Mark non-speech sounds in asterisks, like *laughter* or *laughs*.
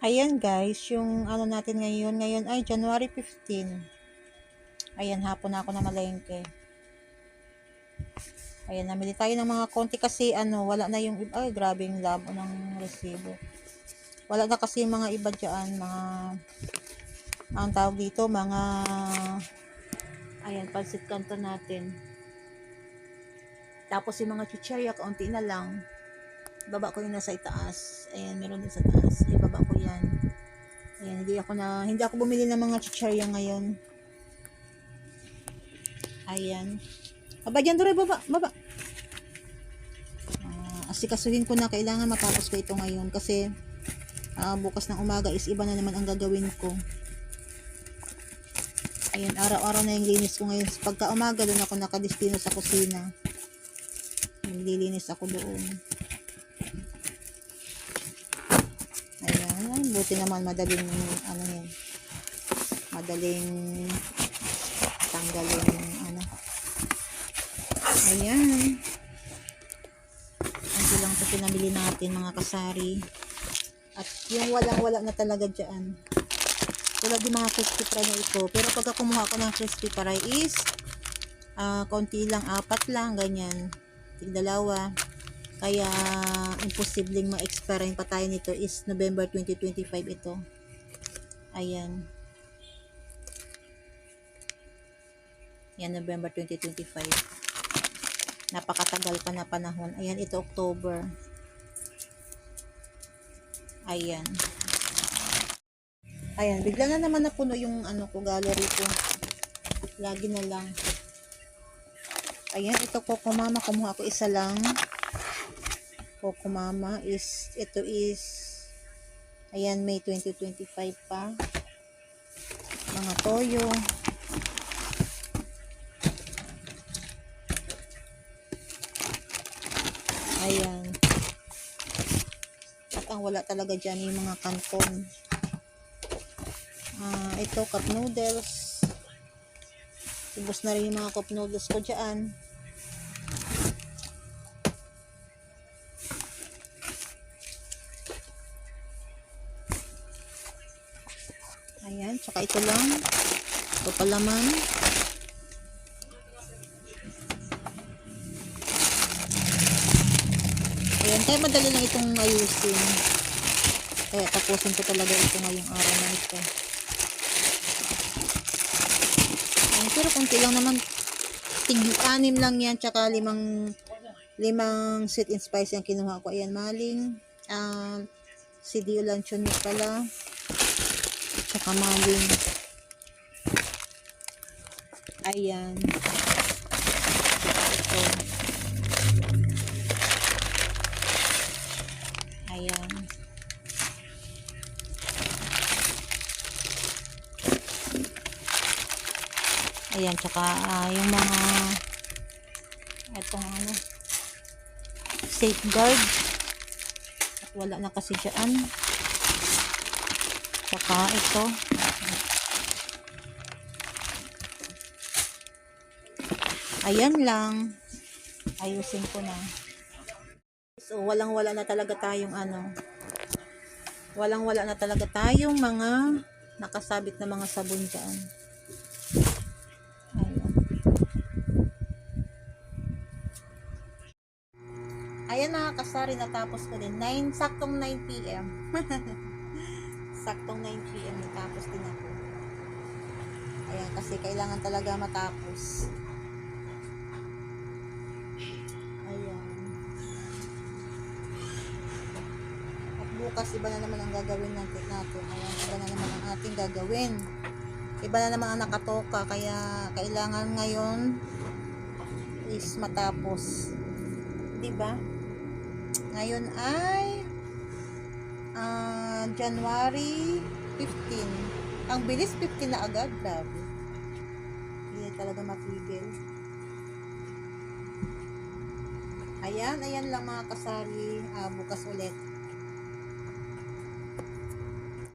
Ayan guys, yung ano natin ngayon, ngayon ay January 15. Ayan, hapon na ako na malengke. Ayan, namili tayo ng mga konti kasi ano, wala na yung, ay grabe yung labo ng resibo. Wala na kasi mga iba dyan, mga, ang tawag dito, mga, ayan, pansit kanto natin. Tapos yung mga chichirya, kaunti na lang. Baba ko yung nasa itaas. Ayan, meron din sa taas. Ibaba ko yan. Ayan, hindi ako na, hindi ako bumili ng mga chichirya ngayon. Ayan. Baba dyan, Dore, baba, baba. Ah, asikasuhin ko na, kailangan matapos ko ito ngayon kasi ah, bukas ng umaga is iba na naman ang gagawin ko. Ayan, araw-araw na yung linis ko ngayon. Pagka umaga, doon ako nakadestino sa kusina. Naglilinis ako doon. Ayan, buti naman madaling ano yan. Madaling tanggalin ano. Ayan. Ang lang sa pinamili natin mga kasari. At yung walang-wala na talaga dyan. Tulad yung mga crispy fry na ito. Pero pagka kumuha ko ng crispy fry is ah konti lang, apat lang, ganyan. Tigdalawa. Kaya, imposibleng ma-expire yung patay nito is November 2025 ito. Ayan. Yan, November 2025. Napakatagal pa na panahon. Ayan, ito October. Ayan. Ayan, bigla na naman napuno yung ano ko, gallery ko. Lagi na lang. Ayan, ito ko kumama. Kumuha ko isa lang. Coco Mama is, ito is, ayan, May 2025 pa. Mga toyo. Ayan. At ang wala talaga dyan yung mga kanton. Ah, ito, cup noodles. Ubus na rin yung mga cup noodles ko dyan. Ayan, tsaka ito lang. Ito palaman. Ayan, kaya madali lang itong ayusin. Kaya tapusin ko talaga ito ngayong araw na ito. Ayan, pero kunti lang naman. Tig-anim lang yan, tsaka limang limang sweet and spice yung kinuha ko. Ayan, maling. Um, si Dio Lanchon pala tsaka maling ayan. Ito ayan. Ayan tsaka ah, yung mga itong ano safeguard. At wala na kasi dyan Saka ito. Ayan lang. Ayusin ko na. So, walang-wala na talaga tayong ano. Walang-wala na talaga tayong mga nakasabit na mga sabon dyan. Ayan. Ayan mga kasari, natapos ko din. 9, saktong 9 p.m. *laughs* saktong 9 p.m. natapos din ako. Ayan, kasi kailangan talaga matapos. Ayan. At bukas, iba na naman ang gagawin natin. natin. Ayan, iba na naman ang ating gagawin. Iba na naman ang nakatoka, kaya kailangan ngayon is matapos. 'Di ba? Ngayon ay January 15. Ang bilis 15 na agad, grabe. Hindi talaga mapigil. Ayan, ayan lang mga kasari. Ah, bukas ulit.